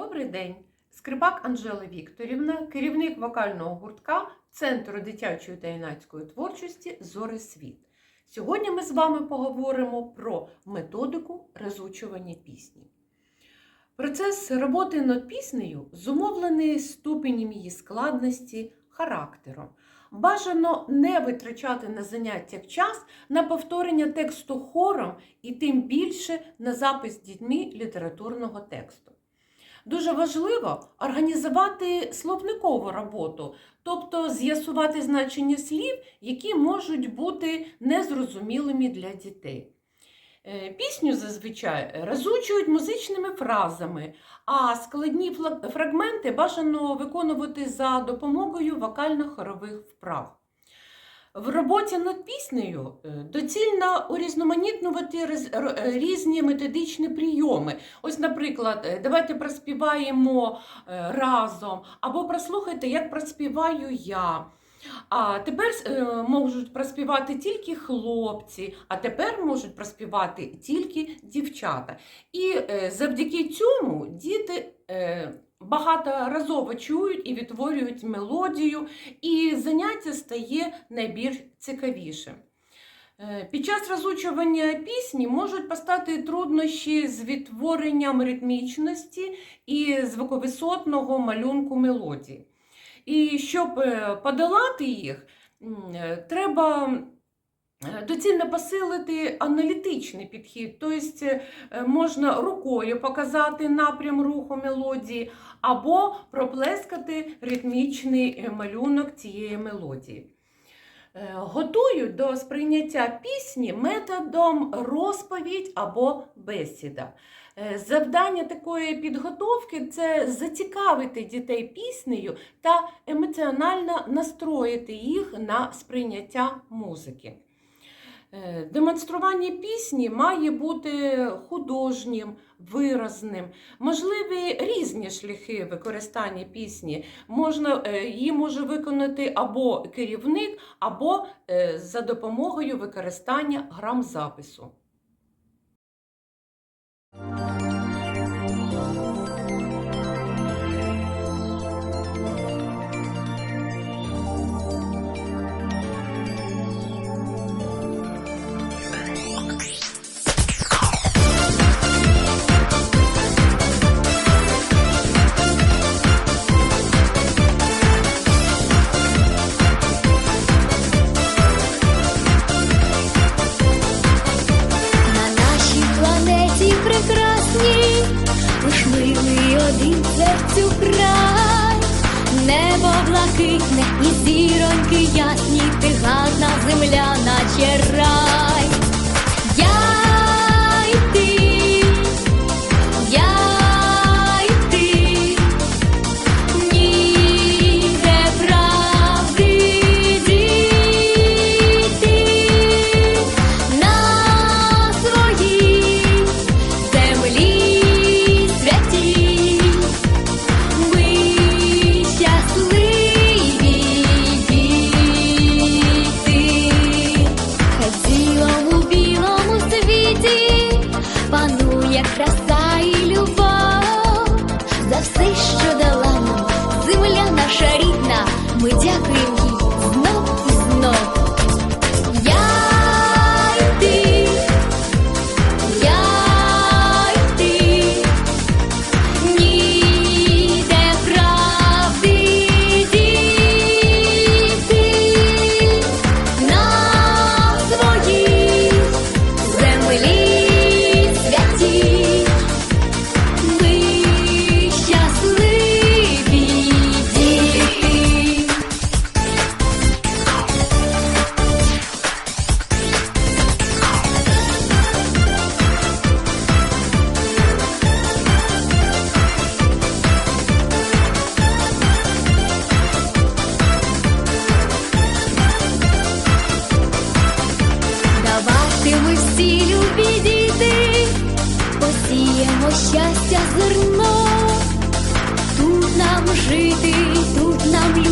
Добрий день! Скрипак Анжела Вікторівна, керівник вокального гуртка Центру дитячої та юнацької творчості Зори Світ. Сьогодні ми з вами поговоримо про методику розучування пісні. Процес роботи над піснею зумовлений ступенем її складності, характером. Бажано не витрачати на заняттях час на повторення тексту хором і тим більше на запис дітьми літературного тексту. Дуже важливо організувати словникову роботу, тобто з'ясувати значення слів, які можуть бути незрозумілими для дітей. Е, Пісню зазвичай розучують музичними фразами, а складні фрагменти бажано виконувати за допомогою вокально-хорових вправ. В роботі над піснею е, доцільно урізноманітнувати е, різні методичні прийоми. Ось, наприклад, е, давайте проспіваємо разом, або прослухайте, як проспіваю я. А тепер можуть проспівати тільки хлопці, а тепер можуть проспівати тільки дівчата. І завдяки цьому діти багаторазово чують і відтворюють мелодію, і заняття стає найбільш цікавішим. Е, Під час розучування пісні можуть постати труднощі з відтворенням ритмічності і звуковисотного малюнку мелодії. І щоб е, подолати їх, е, треба доцільно посилити аналітичний підхід, тобто е, можна рукою показати напрям руху мелодії або проплескати ритмічний е, малюнок цієї мелодії. Е, Готують до сприйняття пісні методом розповідь або бесіда. Е, Завдання такої підготовки це зацікавити дітей піснею та емоціонально настроїти їх на сприйняття музики. Е, Демонстрування пісні має бути художнім, виразним. Можливі різні шляхи використання пісні. Можна, е, її може виконати або керівник, або е, за допомогою використання грамзапису. Блакитне і зіроньки ясні, ти гарна земля, наче рай. щастя зерно, тут нам жити, тут нам любити.